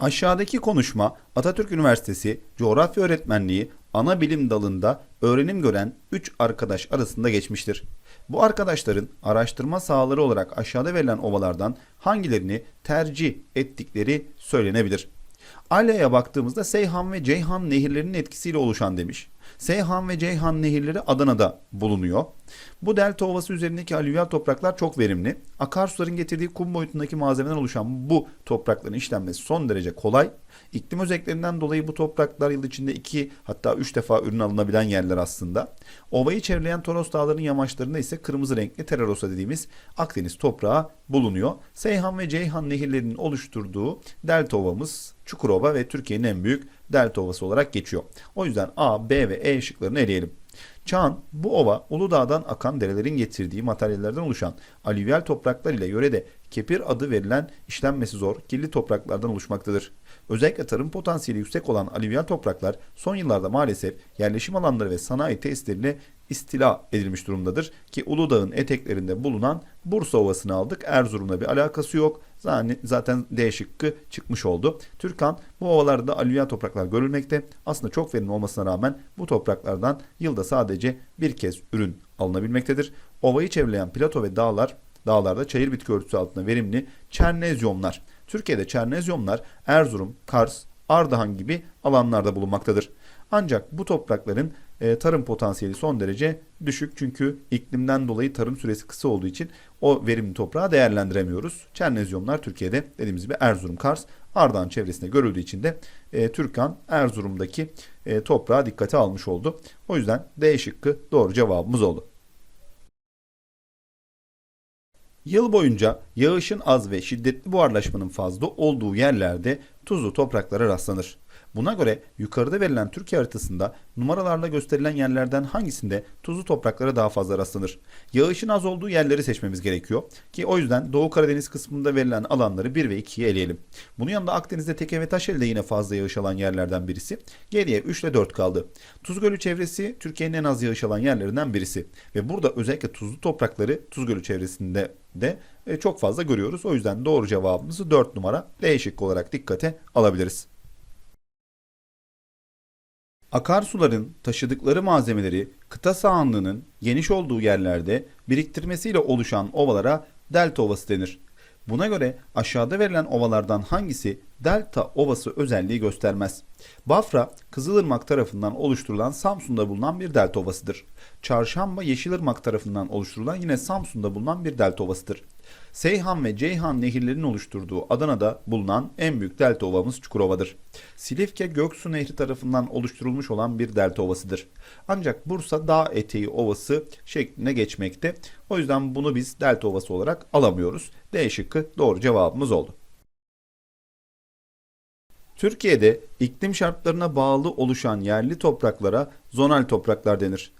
Aşağıdaki konuşma Atatürk Üniversitesi Coğrafya Öğretmenliği ana bilim dalında öğrenim gören 3 arkadaş arasında geçmiştir. Bu arkadaşların araştırma sahaları olarak aşağıda verilen ovalardan hangilerini tercih ettikleri söylenebilir. Alya'ya baktığımızda Seyhan ve Ceyhan nehirlerinin etkisiyle oluşan demiş. Seyhan ve Ceyhan nehirleri Adana'da bulunuyor. Bu delta ovası üzerindeki alüvyal topraklar çok verimli. Akarsuların getirdiği kum boyutundaki malzemeden oluşan bu toprakların işlenmesi son derece kolay. İklim özelliklerinden dolayı bu topraklar yıl içinde iki hatta üç defa ürün alınabilen yerler aslında. Ovayı çevreleyen Toros Dağları'nın yamaçlarında ise kırmızı renkli Terrarosa dediğimiz Akdeniz toprağı bulunuyor. Seyhan ve Ceyhan nehirlerinin oluşturduğu delta ovamız Çukurova ve Türkiye'nin en büyük delta ovası olarak geçiyor. O yüzden A, B ve E şıklarını eleyelim. Çağan, bu ova Uludağ'dan akan derelerin getirdiği materyallerden oluşan alüvyal topraklar ile yörede kepir adı verilen işlenmesi zor kirli topraklardan oluşmaktadır. Özellikle tarım potansiyeli yüksek olan alüvyal topraklar son yıllarda maalesef yerleşim alanları ve sanayi tesislerine istila edilmiş durumdadır. Ki Uludağ'ın eteklerinde bulunan Bursa Ovası'nı aldık. Erzurum'la bir alakası yok. Zaten D şıkkı çıkmış oldu. Türkan bu ovalarda alüvyal topraklar görülmekte. Aslında çok verimli olmasına rağmen bu topraklardan yılda sadece bir kez ürün alınabilmektedir. Ovayı çevreleyen plato ve dağlar dağlarda çayır bitki örtüsü altında verimli çernezyumlar. Türkiye'de çernezyumlar Erzurum, Kars, Ardahan gibi alanlarda bulunmaktadır. Ancak bu toprakların e, tarım potansiyeli son derece düşük çünkü iklimden dolayı tarım süresi kısa olduğu için o verimli toprağı değerlendiremiyoruz. Çernezyumlar Türkiye'de dediğimiz gibi Erzurum, Kars, Ardahan çevresinde görüldüğü için de e, Türkan Erzurum'daki e, toprağı dikkate almış oldu. O yüzden D şıkkı doğru cevabımız oldu. Yıl boyunca yağışın az ve şiddetli buharlaşmanın fazla olduğu yerlerde tuzlu topraklara rastlanır. Buna göre yukarıda verilen Türkiye haritasında numaralarla gösterilen yerlerden hangisinde tuzlu topraklara daha fazla rastlanır? Yağışın az olduğu yerleri seçmemiz gerekiyor ki o yüzden Doğu Karadeniz kısmında verilen alanları 1 ve 2'ye eleyelim. Bunun yanında Akdeniz'de Teke ve Taşeli'de yine fazla yağış alan yerlerden birisi. Geriye 3 ile 4 kaldı. Tuz Gölü çevresi Türkiye'nin en az yağış alan yerlerinden birisi. Ve burada özellikle tuzlu toprakları Tuz Gölü çevresinde de e, çok fazla görüyoruz. O yüzden doğru cevabımızı 4 numara D şıkkı olarak dikkate alabiliriz. Akarsuların taşıdıkları malzemeleri kıta sahanlığının geniş olduğu yerlerde biriktirmesiyle oluşan ovalara delta ovası denir. Buna göre aşağıda verilen ovalardan hangisi delta ovası özelliği göstermez? Bafra, Kızılırmak tarafından oluşturulan Samsun'da bulunan bir delta ovasıdır. Çarşamba, Yeşilırmak tarafından oluşturulan yine Samsun'da bulunan bir delta ovasıdır. Seyhan ve Ceyhan nehirlerinin oluşturduğu Adana'da bulunan en büyük delta ovamız Çukurova'dır. Silifke Göksu Nehri tarafından oluşturulmuş olan bir delta ovasıdır. Ancak Bursa Dağ Eteği Ovası şeklinde geçmekte. O yüzden bunu biz delta ovası olarak alamıyoruz. D şıkkı doğru cevabımız oldu. Türkiye'de iklim şartlarına bağlı oluşan yerli topraklara zonal topraklar denir.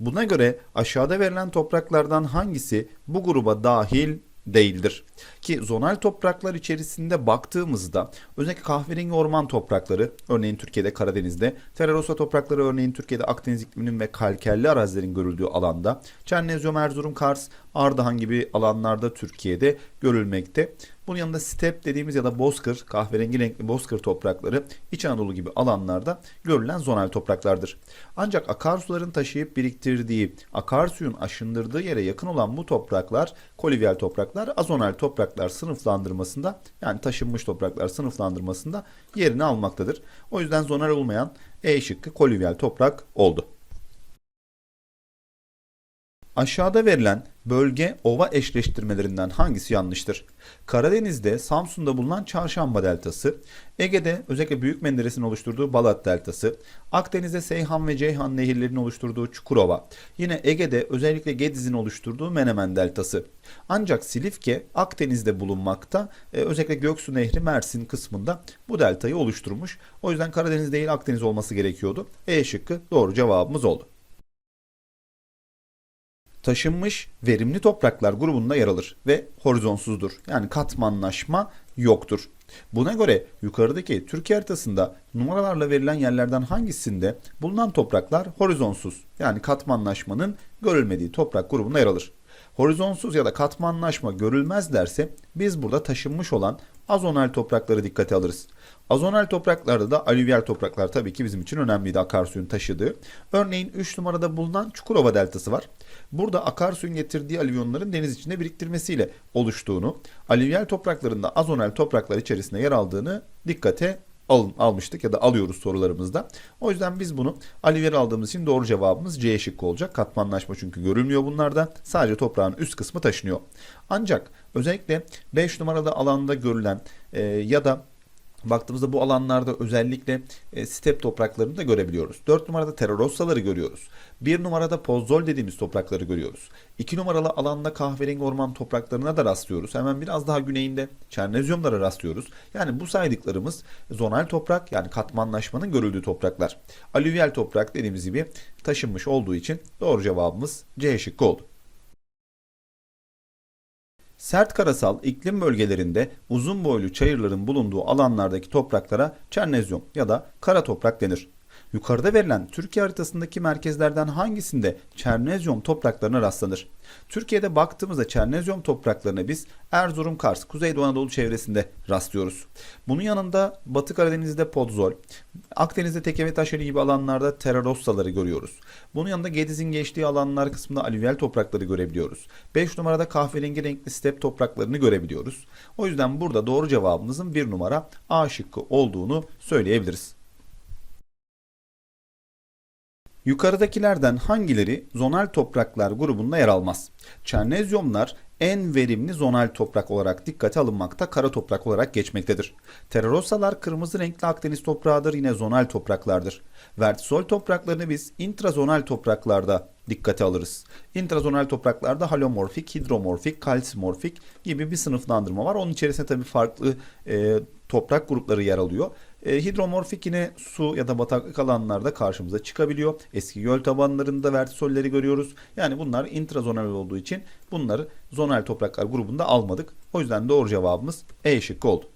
Buna göre aşağıda verilen topraklardan hangisi bu gruba dahil değildir? Ki zonal topraklar içerisinde baktığımızda özellikle kahverengi orman toprakları örneğin Türkiye'de Karadeniz'de, Terrarosa toprakları örneğin Türkiye'de Akdeniz ikliminin ve kalkerli arazilerin görüldüğü alanda, Çernezyum, Erzurum, Kars, Ardahan gibi alanlarda Türkiye'de görülmekte. Bunun yanında step dediğimiz ya da bozkır, kahverengi renkli bozkır toprakları İç Anadolu gibi alanlarda görülen zonal topraklardır. Ancak akarsuların taşıyıp biriktirdiği, akarsuyun aşındırdığı yere yakın olan bu topraklar kolivyal topraklar, azonal topraklar sınıflandırmasında yani taşınmış topraklar sınıflandırmasında yerini almaktadır. O yüzden zonal olmayan E şıkkı kolivyal toprak oldu. Aşağıda verilen bölge ova eşleştirmelerinden hangisi yanlıştır? Karadeniz'de Samsun'da bulunan Çarşamba Deltası, Ege'de özellikle Büyük Menderes'in oluşturduğu Balat Deltası, Akdeniz'de Seyhan ve Ceyhan nehirlerinin oluşturduğu Çukurova, yine Ege'de özellikle Gediz'in oluşturduğu Menemen Deltası. Ancak Silifke Akdeniz'de bulunmakta, e, özellikle Göksu Nehri Mersin kısmında bu deltayı oluşturmuş. O yüzden Karadeniz değil Akdeniz olması gerekiyordu. E şıkkı doğru cevabımız oldu taşınmış verimli topraklar grubunda yer alır ve horizonsuzdur. Yani katmanlaşma yoktur. Buna göre yukarıdaki Türkiye haritasında numaralarla verilen yerlerden hangisinde bulunan topraklar horizonsuz yani katmanlaşmanın görülmediği toprak grubunda yer alır. Horizonsuz ya da katmanlaşma görülmez derse biz burada taşınmış olan azonal toprakları dikkate alırız. Azonal topraklarda da alüvyal topraklar tabii ki bizim için önemliydi akarsuyun taşıdığı. Örneğin 3 numarada bulunan Çukurova Deltası var. Burada akarsuyun getirdiği alüvyonların deniz içinde biriktirmesiyle oluştuğunu, alüvyal topraklarında azonal topraklar içerisinde yer aldığını dikkate al, almıştık ya da alıyoruz sorularımızda. O yüzden biz bunu alüvyal aldığımız için doğru cevabımız C şıkkı olacak. Katmanlaşma çünkü görülmüyor bunlarda. Sadece toprağın üst kısmı taşınıyor. Ancak özellikle 5 numarada alanda görülen e, ya da Baktığımızda bu alanlarda özellikle e, step topraklarını da görebiliyoruz. 4 numarada terrorossaları görüyoruz. 1 numarada pozzol dediğimiz toprakları görüyoruz. 2 numaralı alanda kahverengi orman topraklarına da rastlıyoruz. Hemen biraz daha güneyinde çernezyumlara rastlıyoruz. Yani bu saydıklarımız zonal toprak yani katmanlaşmanın görüldüğü topraklar. Alüvyal toprak dediğimiz gibi taşınmış olduğu için doğru cevabımız C şıkkı oldu. Sert karasal iklim bölgelerinde uzun boylu çayırların bulunduğu alanlardaki topraklara çernezyum ya da kara toprak denir. Yukarıda verilen Türkiye haritasındaki merkezlerden hangisinde çernezyum topraklarına rastlanır? Türkiye'de baktığımızda çernezyum topraklarına biz Erzurum, Kars, Kuzeydoğu Anadolu çevresinde rastlıyoruz. Bunun yanında Batı Karadeniz'de podzol, Akdeniz'de tekeme taşları gibi alanlarda terrarossaları görüyoruz. Bunun yanında Gediz'in geçtiği alanlar kısmında alüvyal toprakları görebiliyoruz. 5 numarada kahverengi renkli step topraklarını görebiliyoruz. O yüzden burada doğru cevabımızın 1 numara A şıkkı olduğunu söyleyebiliriz. Yukarıdakilerden hangileri zonal topraklar grubunda yer almaz? Çernezyumlar en verimli zonal toprak olarak dikkate alınmakta, kara toprak olarak geçmektedir. Terrarossalar kırmızı renkli Akdeniz toprağıdır, yine zonal topraklardır. Vertisol topraklarını biz intrazonal topraklarda dikkate alırız. İntrazonal topraklarda halomorfik, hidromorfik, kalsimorfik gibi bir sınıflandırma var. Onun içerisinde tabii farklı e, toprak grupları yer alıyor. E, hidromorfik yine su ya da bataklık alanlarda karşımıza çıkabiliyor. Eski göl tabanlarında vertisolleri görüyoruz. Yani bunlar intrazonal olduğu için bunları zonal topraklar grubunda almadık. O yüzden doğru cevabımız E şıkkı oldu.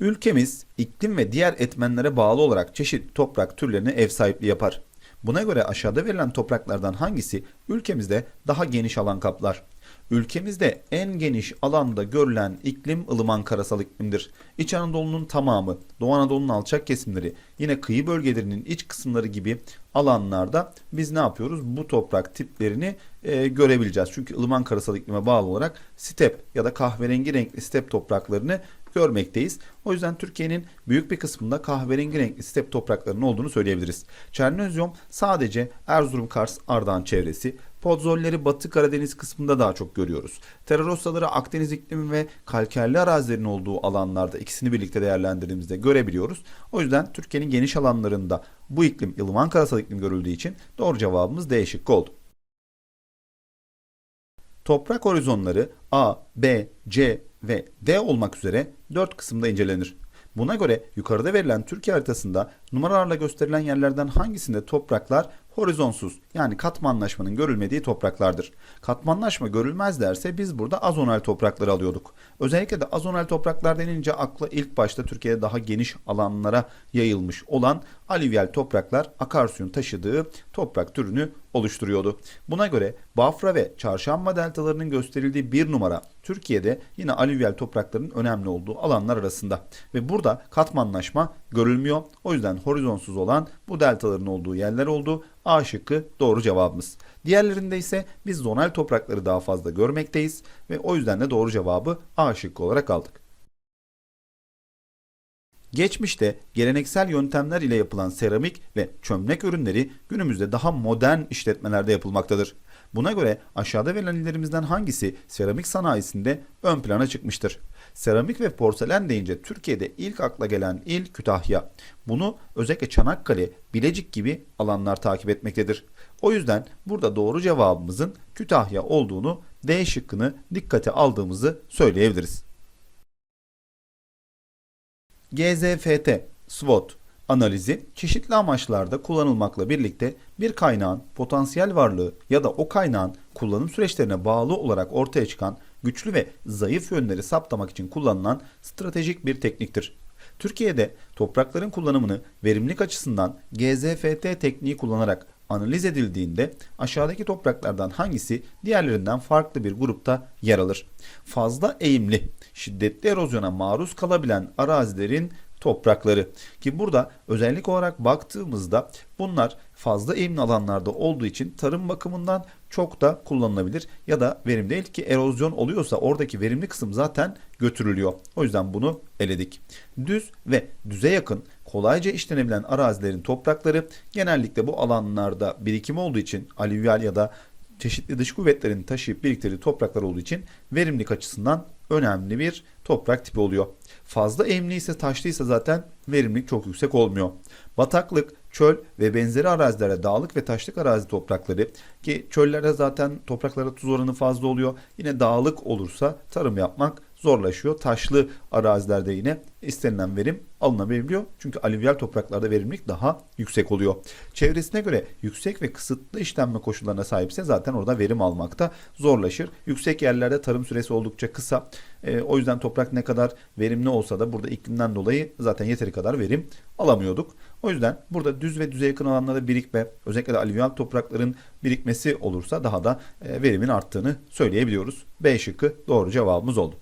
Ülkemiz iklim ve diğer etmenlere bağlı olarak çeşitli toprak türlerine ev sahipliği yapar. Buna göre aşağıda verilen topraklardan hangisi ülkemizde daha geniş alan kaplar? Ülkemizde en geniş alanda görülen iklim ılıman karasal iklimdir. İç Anadolu'nun tamamı, Doğu Anadolu'nun alçak kesimleri, yine kıyı bölgelerinin iç kısımları gibi alanlarda biz ne yapıyoruz? Bu toprak tiplerini e, görebileceğiz. Çünkü ılıman karasal iklime bağlı olarak step ya da kahverengi renkli step topraklarını görmekteyiz. O yüzden Türkiye'nin büyük bir kısmında kahverengi renkli step topraklarının olduğunu söyleyebiliriz. Çernozyum sadece Erzurum, Kars, Ardahan çevresi, Podzolleri Batı Karadeniz kısmında daha çok görüyoruz. Terrarossaları Akdeniz iklimi ve kalkerli arazilerin olduğu alanlarda ikisini birlikte değerlendirdiğimizde görebiliyoruz. O yüzden Türkiye'nin geniş alanlarında bu iklim ılıman karasal iklim görüldüğü için doğru cevabımız D şıkkı oldu. Toprak horizonları A, B, C ve D olmak üzere 4 kısımda incelenir. Buna göre yukarıda verilen Türkiye haritasında numaralarla gösterilen yerlerden hangisinde topraklar horizonsuz yani katmanlaşmanın görülmediği topraklardır. Katmanlaşma görülmez derse biz burada azonal toprakları alıyorduk. Özellikle de azonal topraklar denince akla ilk başta Türkiye'de daha geniş alanlara yayılmış olan alüvyal topraklar akarsuyun taşıdığı toprak türünü oluşturuyordu. Buna göre Bafra ve Çarşamba deltalarının gösterildiği bir numara Türkiye'de yine alüvyal toprakların önemli olduğu alanlar arasında. Ve burada katmanlaşma görülmüyor. O yüzden horizonsuz olan bu deltaların olduğu yerler oldu. A şıkkı doğru cevabımız. Diğerlerinde ise biz zonal toprakları daha fazla görmekteyiz ve o yüzden de doğru cevabı A şıkkı olarak aldık. Geçmişte geleneksel yöntemler ile yapılan seramik ve çömlek ürünleri günümüzde daha modern işletmelerde yapılmaktadır. Buna göre aşağıda verilen illerimizden hangisi seramik sanayisinde ön plana çıkmıştır? Seramik ve porselen deyince Türkiye'de ilk akla gelen il Kütahya. Bunu özellikle Çanakkale, Bilecik gibi alanlar takip etmektedir. O yüzden burada doğru cevabımızın Kütahya olduğunu D şıkkını dikkate aldığımızı söyleyebiliriz. GZFT, SWOT analizi çeşitli amaçlarda kullanılmakla birlikte bir kaynağın potansiyel varlığı ya da o kaynağın kullanım süreçlerine bağlı olarak ortaya çıkan güçlü ve zayıf yönleri saptamak için kullanılan stratejik bir tekniktir. Türkiye'de toprakların kullanımını verimlilik açısından GZFT tekniği kullanarak analiz edildiğinde aşağıdaki topraklardan hangisi diğerlerinden farklı bir grupta yer alır? Fazla eğimli, şiddetli erozyona maruz kalabilen arazilerin toprakları ki burada özellik olarak baktığımızda bunlar fazla eğimli alanlarda olduğu için tarım bakımından çok da kullanılabilir ya da verim değil ki erozyon oluyorsa oradaki verimli kısım zaten götürülüyor. O yüzden bunu eledik. Düz ve düze yakın kolayca işlenebilen arazilerin toprakları genellikle bu alanlarda birikim olduğu için alüvyal ya da çeşitli dış kuvvetlerin taşıyıp biriktirdiği topraklar olduğu için verimlilik açısından önemli bir toprak tipi oluyor. Fazla eğimli ise taşlıysa zaten verimlilik çok yüksek olmuyor. Bataklık, çöl ve benzeri arazilere dağlık ve taşlık arazi toprakları ki çöllerde zaten topraklara tuz oranı fazla oluyor. Yine dağlık olursa tarım yapmak zorlaşıyor. Taşlı arazilerde yine istenilen verim alınabiliyor. Çünkü alüvyal topraklarda verimlilik daha yüksek oluyor. Çevresine göre yüksek ve kısıtlı işlenme koşullarına sahipse zaten orada verim almakta zorlaşır. Yüksek yerlerde tarım süresi oldukça kısa. E, o yüzden toprak ne kadar verimli olsa da burada iklimden dolayı zaten yeteri kadar verim alamıyorduk. O yüzden burada düz ve düze yakın alanlarda birikme, özellikle de alüvyal toprakların birikmesi olursa daha da e, verimin arttığını söyleyebiliyoruz. B şıkkı doğru cevabımız oldu.